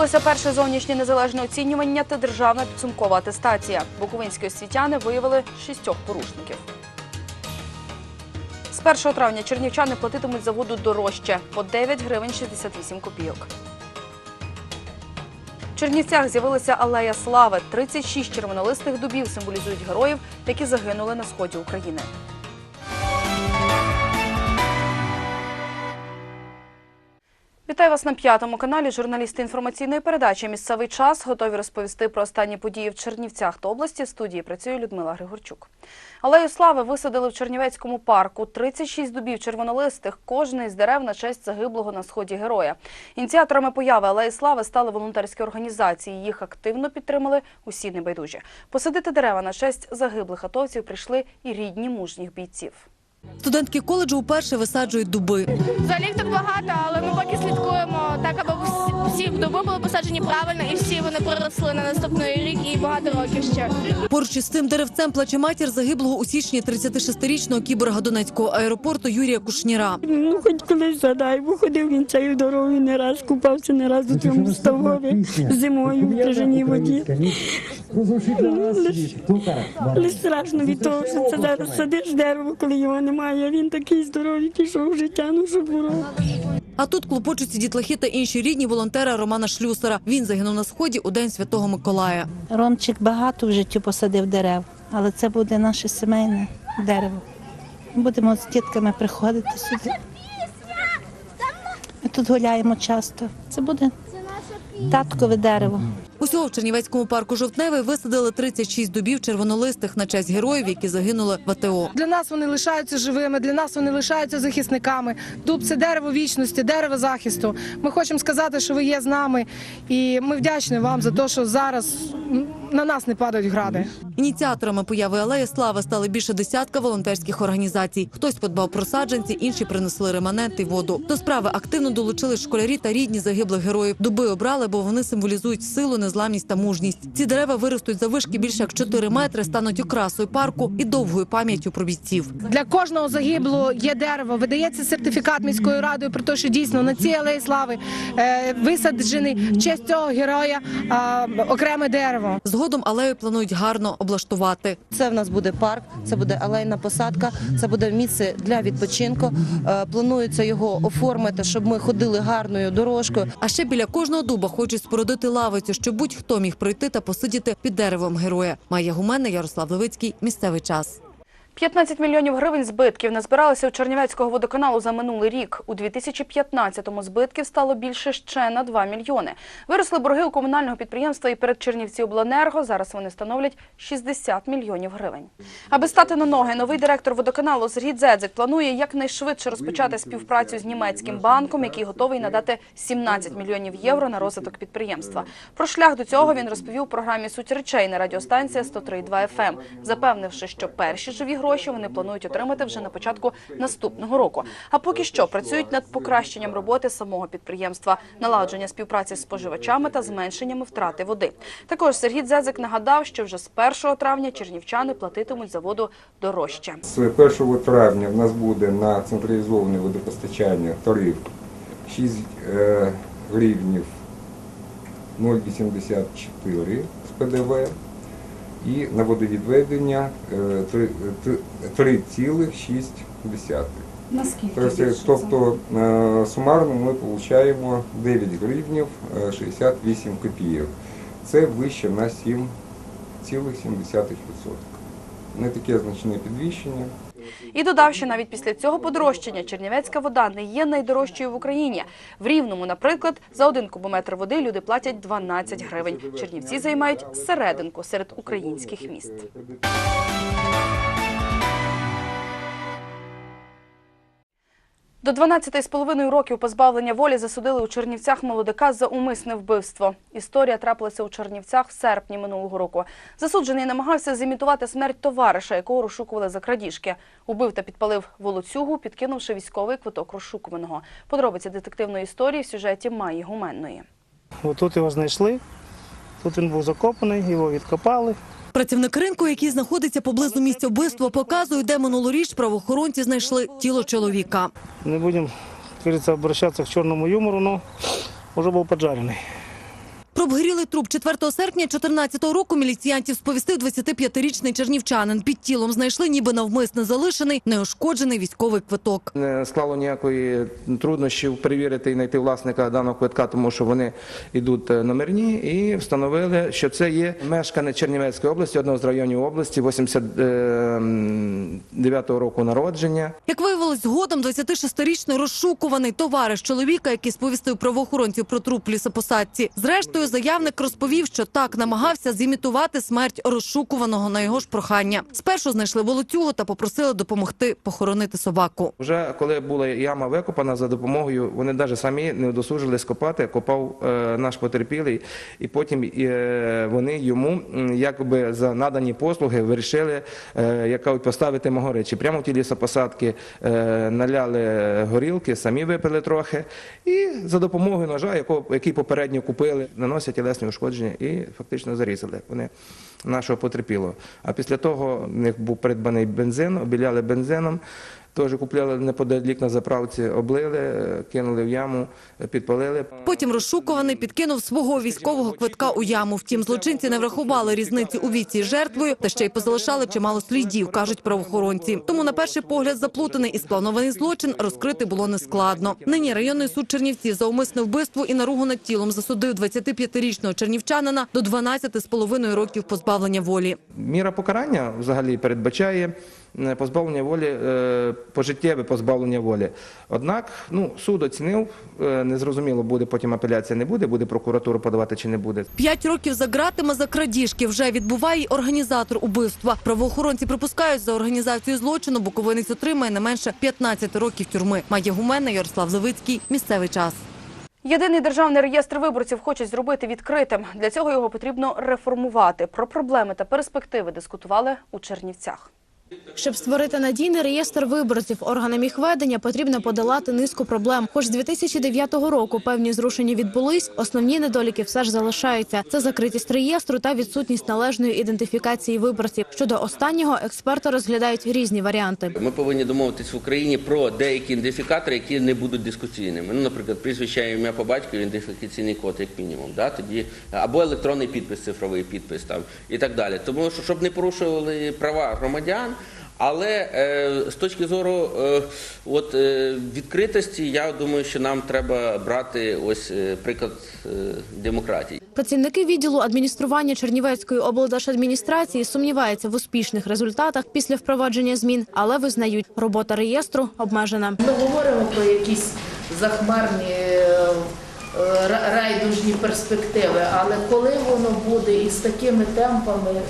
Відбулося перше зовнішнє незалежне оцінювання та державна підсумкова атестація. Буковинські освітяни виявили шістьох порушників. З 1 травня чернівчани платитимуть за воду дорожче по 9 гривень 68 копійок. В Чернівцях з'явилася алея слави. 36 червонолистих дубів символізують героїв, які загинули на сході України. Вітаю вас на п'ятому каналі. Журналісти інформаційної передачі Місцевий час готові розповісти про останні події в Чернівцях та області. В студії працює Людмила Григорчук. Алею слави висадили в Чернівецькому парку. 36 дубів червонолистих, кожний з дерев на честь загиблого на сході героя. Ініціаторами появи Алеї слави стали волонтерські організації. Їх активно підтримали усі небайдужі. Посадити дерева на честь загиблих атовців прийшли і рідні мужніх бійців. Студентки коледжу вперше висаджують дуби. Взагалі так багато, але ми поки слідкуємо так, аби всі- всі дуби були посаджені правильно і всі вони проросли на наступний рік і багато років ще. Поруч із цим деревцем плаче матір загиблого у січні 36-річного кіборга Донецького аеропорту Юрія Кушніра. Ну, хоч колись задай, бо ходив він цією дорогою не раз, купався не раз у цьому ставові зимою в крижаній воді. Але страшно від того, що це зараз садиш дерево, коли його немає. Він такий здоровий пішов в життя, ну що було. А тут клопочуться дітлахи та інші рідні волонтера Романа Шлюсера. Він загинув на сході у день Святого Миколая. Ромчик багато в житті посадив дерев, але це буде наше сімейне дерево. Будемо з дітками приходити сюди. Ми тут гуляємо часто. Це буде таткове дерево. Усього в Чернівецькому парку Жовтневий висадили 36 дубів червонолистих на честь героїв, які загинули в АТО. Для нас вони лишаються живими, для нас вони лишаються захисниками. Дуб це дерево вічності, дерево захисту. Ми хочемо сказати, що ви є з нами, і ми вдячні вам за те, що зараз на нас не падають гради. Ініціаторами появи алеї слави стали більше десятка волонтерських організацій. Хтось подбав про саджанці, інші принесли реманент і воду. До справи активно долучились школярі та рідні загиблих героїв. Дуби обрали, бо вони символізують силу, незламність та мужність. Ці дерева виростуть за вишки більше як 4 метри, стануть окрасою парку і довгою пам'яттю про бійців. Для кожного загиблого є дерево. Видається сертифікат міською радою про те, що дійсно на цій алеї слави е, висаджений в честь цього героя окреме дерево. Згодом алею планують гарно облаштувати. Це в нас буде парк, це буде алейна посадка, це буде місце для відпочинку. Е, Планується його оформити, щоб ми ходили гарною дорожкою. А ще біля кожного дуба хочуть спорудити лавицю, щоб будь-хто міг прийти та посидіти під деревом героя. Має Гуменна, Ярослав Левицький. Місцевий час. 15 мільйонів гривень збитків назбиралися у Чернівецького водоканалу за минулий рік. У 2015-му збитків стало більше ще на 2 мільйони. Виросли борги у комунального підприємства і перед Чернівці обленерго. Зараз вони становлять 60 мільйонів гривень. Аби стати на ноги, новий директор водоканалу Сергій Дзедзик планує якнайшвидше розпочати співпрацю з німецьким банком, який готовий надати 17 мільйонів євро на розвиток підприємства. Про шлях до цього він розповів у програмі Суть речей на радіостанція 103.2 FM, запевнивши, що перші живі гроші вони планують отримати вже на початку наступного року. А поки що працюють над покращенням роботи самого підприємства, наладження співпраці з споживачами та зменшеннями втрати води. Також Сергій Дзезик нагадав, що вже з 1 травня чернівчани платитимуть за воду дорожче. З 1 травня в нас буде на централізоване водопостачання тариф 6 е, гривнів 0,84 з ПДВ і на водовідведення е, три- три- 3,6. Наскільки? Тобто е, сумарно ми отримуємо 9 гривнів е, 68 копійок. Це вище на 7,7%. Не таке значне підвищення. І додав, що навіть після цього подорожчання чернівецька вода не є найдорожчою в Україні. В Рівному, наприклад, за один кубометр води люди платять 12 гривень. Чернівці займають серединку серед українських міст. До 12,5 років позбавлення волі засудили у Чернівцях молодика за умисне вбивство. Історія трапилася у Чернівцях в серпні минулого року. Засуджений намагався зімітувати смерть товариша, якого розшукували за крадіжки. Убив та підпалив волоцюгу, підкинувши військовий квиток розшукуваного. Подробиці детективної історії в сюжеті Маї Гуменної. Отут його знайшли, тут він був закопаний, його відкопали. Працівник ринку, який знаходиться поблизу місця вбивства, показує, де минулоріч правоохоронці знайшли тіло чоловіка. Не будемо, як говориться, обращатися чорному юмору, але вже був поджарений. Про обгорілий труп 4 серпня 2014 року міліціянтів сповістив 25-річний чернівчанин. Під тілом знайшли ніби навмисне залишений неушкоджений військовий квиток. Не склало ніякої труднощів перевірити і знайти власника даного квитка, тому що вони йдуть е, номерні, і встановили, що це є мешканець Чернівецької області, одного з районів області, 89-го року народження. Як виявилось, згодом 26-річний розшукуваний товариш чоловіка, який сповістив правоохоронців про труп лісопосадці. Зрештою, заявник розповів, що так намагався зімітувати смерть розшукуваного на його ж прохання. Спершу знайшли волоцюгу та попросили допомогти похоронити собаку. Вже коли була яма викопана за допомогою, вони навіть самі не удосужили скопати, копав е, наш потерпілий, і потім е, вони йому якби за надані послуги вирішили е, як кажуть, поставити могоричі. Прямо в ті лісопосадки е, наляли горілки, самі випили трохи, і за допомогою ножа, якого, який попередньо купили, наносять тілесні ушкодження і фактично зарізали вони нашого потерпілого. А після того в них був придбаний бензин, обіляли бензином. Теж купляли неподалік на заправці, облили, е, кинули в яму, е, підпалили. Потім розшукуваний підкинув свого військового квитка у яму. Втім, злочинці не врахували різниці у віці жертвою та ще й позалишали чимало слідів, кажуть правоохоронці. Тому на перший погляд заплутаний і спланований злочин розкрити було нескладно. Нині районний суд Чернівців за умисне вбивство і наругу над тілом засудив 25-річного чернівчанина до 12,5 років позбавлення волі. Міра покарання взагалі передбачає е, позбавлення волі, е, пожиттєве позбавлення волі. Однак ну, суд оцінив, е, незрозуміло, буде потім апеляція, не буде, буде прокуратура подавати чи не буде. П'ять років за ґратами за крадіжки вже відбуває організатор убивства. Правоохоронці припускають, за організацію злочину Буковинець отримає не менше 15 років тюрми. Має гуменна Ярослав Левицький. Місцевий час. Єдиний державний реєстр виборців хочуть зробити відкритим. Для цього його потрібно реформувати. Про проблеми та перспективи дискутували у Чернівцях. Щоб створити надійний реєстр виборців, органам їх ведення потрібно подолати низку проблем. Хоч з 2009 року певні зрушення відбулись, основні недоліки все ж залишаються. Це закритість реєстру та відсутність належної ідентифікації виборців. Щодо останнього експерти розглядають різні варіанти. Ми повинні домовитись в Україні про деякі ідентифікатори, які не будуть дискусійними. Ну, наприклад, прізвище ім'я по батькові, ідентифікаційний код, як мінімум, да? тоді або електронний підпис, цифровий підпис там і так далі. Тому що щоб не порушували права громадян. Але е, з точки зору е, от, е, відкритості, я думаю, що нам треба брати ось е, приклад е, демократії. Працівники відділу адміністрування Чернівецької облдержадміністрації сумніваються в успішних результатах після впровадження змін, але визнають, робота реєстру обмежена. Ми говоримо про якісь захмарні е, райдужні перспективи, але коли воно буде із такими темпами,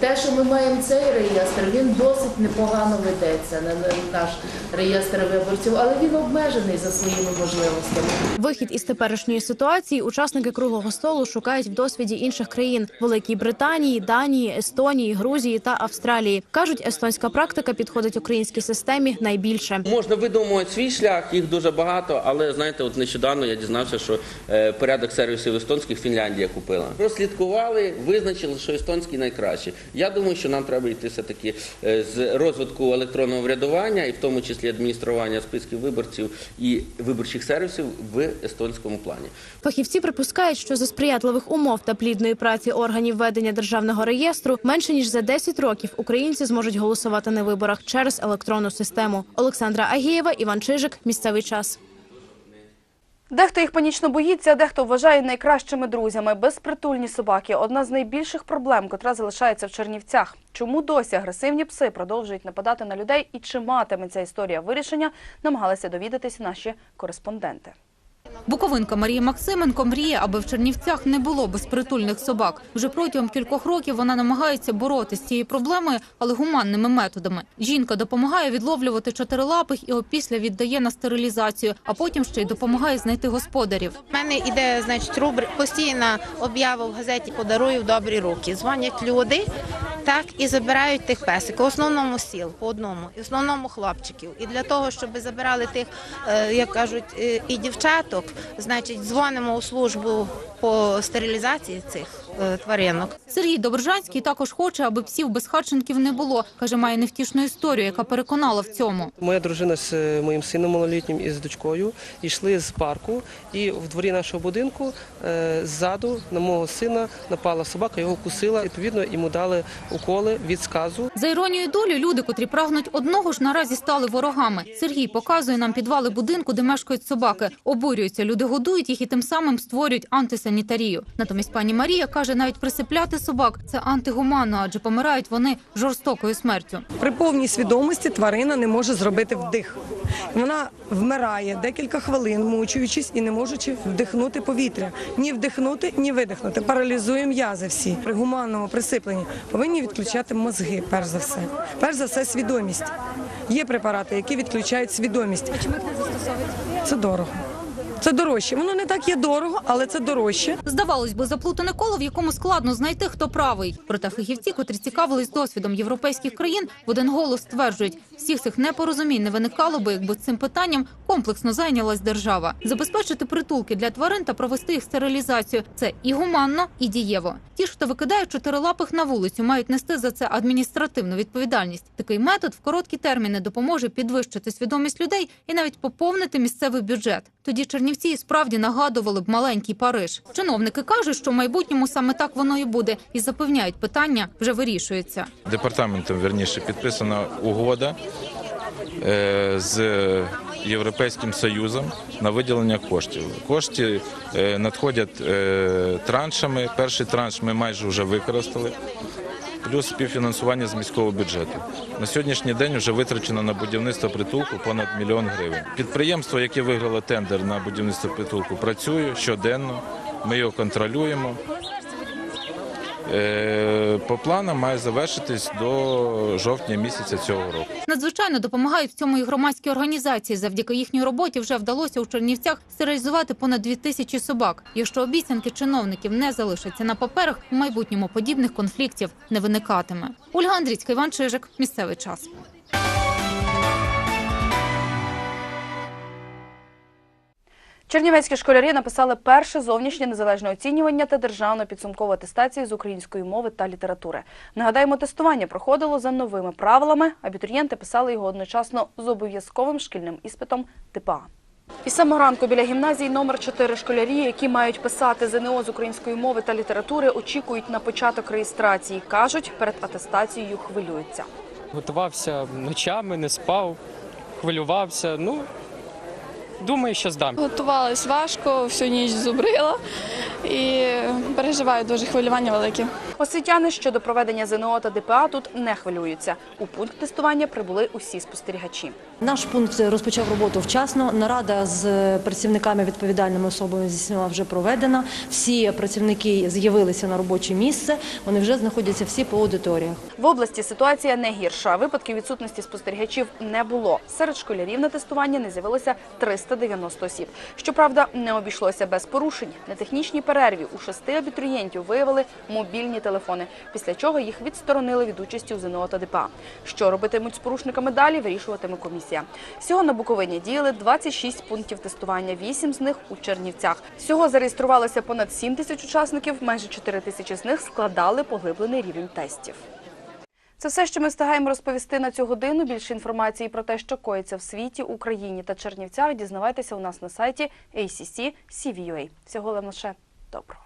те, що ми маємо цей реєстр, він досить непогано ведеться на на наш реєстр виборців, але він обмежений за своїми можливостями. Вихід із теперішньої ситуації учасники круглого столу шукають в досвіді інших країн Великій Британії, Данії, Естонії, Грузії та Австралії. кажуть, естонська практика підходить українській системі найбільше. Можна видумувати свій шлях, їх дуже багато, але знаєте, от нещодавно я дізнався, що е, порядок сервісів естонських Фінляндія купила. Прослідкували, визначили, що естонський найкраще. Я думаю, що нам треба йти все таки з розвитку електронного врядування, і в тому числі адміністрування списків виборців і виборчих сервісів в естонському плані. Фахівці припускають, що за сприятливих умов та плідної праці органів ведення державного реєстру менше ніж за 10 років українці зможуть голосувати на виборах через електронну систему. Олександра Агієва, Іван Чижик. Місцевий час. Дехто їх панічно боїться, дехто вважає найкращими друзями. Безпритульні собаки одна з найбільших проблем, котра залишається в Чернівцях. Чому досі агресивні пси продовжують нападати на людей і чи матиме ця історія вирішення, намагалися довідатися наші кореспонденти. Буковинка Марія Максименко мріє, аби в Чернівцях не було безпритульних собак. Вже протягом кількох років вона намагається боротися з цією проблемою, але гуманними методами. Жінка допомагає відловлювати чотирилапих і опісля віддає на стерилізацію, а потім ще й допомагає знайти господарів. У мене іде, значить, рубри постійна об'ява в газеті Подарую в добрі руки. Дзвонять люди, так і забирають тих песиків. В основному сіл по одному, і в основному хлопчиків. І для того, щоб забирали тих, е, як кажуть, е, і дівчаток, значить, дзвонимо у службу по стерилізації цих тваринок. Сергій Добржанський також хоче, аби псів безхатченків не було. Каже, має невтішну історію, яка переконала в цьому. Моя дружина з е, моїм сином малолітнім і з дочкою йшли з парку, і в дворі нашого будинку е, ззаду на мого сина напала собака, його кусила. Відповідно, йому дали уколи від сказу. За іронією долі, люди, котрі прагнуть одного ж, наразі стали ворогами. Сергій показує нам підвали будинку, де мешкають собаки. Обурюються, люди годують їх і тим самим створюють антисанітарію. Натомість пані Марія каже, навіть присипляти собак це антигуманно, адже помирають вони жорстокою смертю. При повній свідомості тварина не може зробити вдих. Вона вмирає декілька хвилин, мучуючись і не можучи вдихнути повітря. Ні вдихнути, ні видихнути. Паралізує м'язи всі. При гуманному присипленні повинні відключати мозги, перш за все. Перш за все, свідомість. Є препарати, які відключають свідомість. А чому їх не застосовують? Це дорого. Це дорожче. Воно не так є дорого, але це дорожче. Здавалось би, заплутане коло, в якому складно знайти, хто правий. Проте фахівці, котрі цікавились досвідом європейських країн, в один голос стверджують, всіх цих непорозумінь не виникало би, якби цим питанням комплексно зайнялась держава. Забезпечити притулки для тварин та провести їх стерилізацію – це і гуманно, і дієво. Ті ж, хто викидає чотирилапих на вулицю, мають нести за це адміністративну відповідальність. Такий метод в короткі терміни допоможе підвищити свідомість людей і навіть поповнити місцевий бюджет. Тоді Чернівці і справді нагадували б маленький Париж. Чиновники кажуть, що в майбутньому саме так воно і буде, і запевняють, питання вже вирішується. Департаментом верніше підписана угода е, з Європейським Союзом на виділення коштів. Кошти е, надходять е, траншами. Перший транш ми майже вже використали. Плюс співфінансування з міського бюджету. На сьогоднішній день вже витрачено на будівництво притулку понад мільйон гривень. Підприємство, яке виграло тендер на будівництво притулку, працює щоденно. Ми його контролюємо. Е, По планам має завершитись до жовтня місяця цього року. Надзвичайно допомагають в цьому і громадські організації. Завдяки їхній роботі вже вдалося у Чернівцях стерилізувати понад дві тисячі собак. Якщо обіцянки чиновників не залишаться на паперах, у майбутньому подібних конфліктів не виникатиме. Ольга Андрійська, Іван Чижик. Місцевий час. Чернівецькі школярі написали перше зовнішнє незалежне оцінювання та державну підсумкову атестацію з української мови та літератури. Нагадаємо, тестування проходило за новими правилами. Абітурієнти писали його одночасно з обов'язковим шкільним іспитом типа. І самого ранку біля гімназії номер 4 школярі, які мають писати ЗНО з української мови та літератури, очікують на початок реєстрації. Кажуть, перед атестацією хвилюються. Готувався ночами, не спав, хвилювався. Ну, думаю, що здам. Готувалась важко, всю ніч зубрила і переживаю дуже хвилювання велике. Освітяни щодо проведення ЗНО та ДПА тут не хвилюються. У пункт тестування прибули усі спостерігачі. Наш пункт розпочав роботу вчасно. Нарада з працівниками відповідальними особами СНО вже проведена. Всі працівники з'явилися на робоче місце. Вони вже знаходяться всі по аудиторіях. В області ситуація не гірша. Випадків відсутності спостерігачів не було. Серед школярів на тестування не з'явилося 390 осіб. Щоправда, не обійшлося без порушень. На технічній перерві у шести абітурієнтів виявили мобільні телефони, після чого їх відсторонили від участі у ЗНО та ДПА. Що робитимуть з порушниками далі, вирішуватиме комісія. Всього на Буковині діяли 26 пунктів тестування, 8 з них у Чернівцях. Всього зареєструвалося понад 7 тисяч учасників, майже 4 тисячі з них складали поглиблений рівень тестів. Це все, що ми встигаємо розповісти на цю годину. Більше інформації про те, що коїться в світі, Україні та Чернівцях, дізнавайтеся у нас на сайті ACC CVUA. Всього лише доброго.